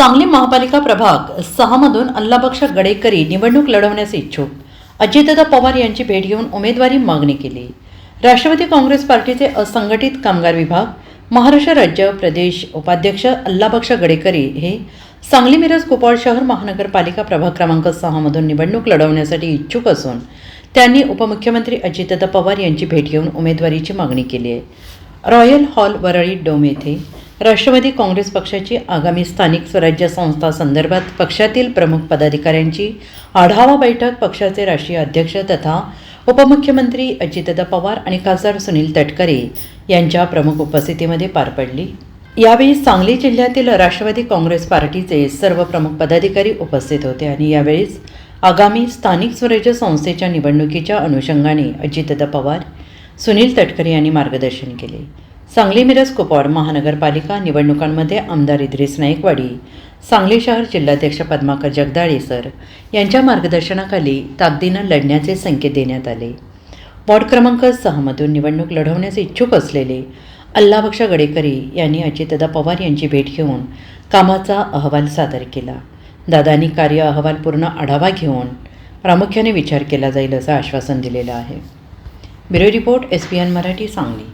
सांगली महापालिका प्रभाग सहामधून अल्लाबक्ष गडेकरी निवडणूक लढवण्यास इच्छुक. अजितदादा पवार यांची भेट घेऊन उमेदवारी मागणी केली. राष्ट्रवादी काँग्रेस पार्टीचे असंघटित कामगार विभाग महाराष्ट्र राज्य प्रदेश उपाध्यक्ष अल्लाबक्ष गडेकरी हे सांगली मिरज कुपवाड शहर महानगरपालिका प्रभाग क्रमांक सहामधून निवडणूक लढवण्यासाठी इच्छुक असून त्यांनी उपमुख्यमंत्री अजितदादा पवार यांची भेट घेऊन उमेदवारीची मागणी केली आहे. रॉयल हॉल वरळी डोम येथे राष्ट्रवादी काँग्रेस पक्षाची आगामी स्थानिक स्वराज्य संस्था संदर्भात पक्षातील प्रमुख पदाधिकाऱ्यांची आढावा बैठक पक्षाचे राष्ट्रीय अध्यक्ष तथा उपमुख्यमंत्री अजितदा पवार आणि खासदार सुनील तटकरे यांच्या प्रमुख उपस्थितीमध्ये पार पडली. यावेळी सांगली जिल्ह्यातील राष्ट्रवादी काँग्रेस पार्टीचे सर्व प्रमुख पदाधिकारी उपस्थित होते आणि यावेळीच आगामी स्थानिक स्वराज्य संस्थेच्या निवडणुकीच्या अनुषंगाने अजितदा पवार सुनील तटकरे यांनी मार्गदर्शन केले. सांगली मिरज कुपवाड महानगरपालिका निवडणुकांमध्ये आमदार इद्रिस नाईकवाडी सांगली शहर जिल्हाध्यक्ष पद्माकर जगदाळे सर यांच्या मार्गदर्शनाखाली ताकदीनं लढण्याचे संकेत देण्यात आले. वॉर्ड क्रमांक सहामधून निवडणूक लढवण्यास इच्छुक असलेले अल्लाबक्षा गडेकरी यांनी अजितदा पवार यांची भेट घेऊन कामाचा अहवाल सादर केला. दादांनी कार्य अहवाल पूर्ण आढावा घेऊन प्रामुख्याने विचार केला जाईल असं आश्वासन दिलेलं आहे. Bureau report S P N Marathi Sangli.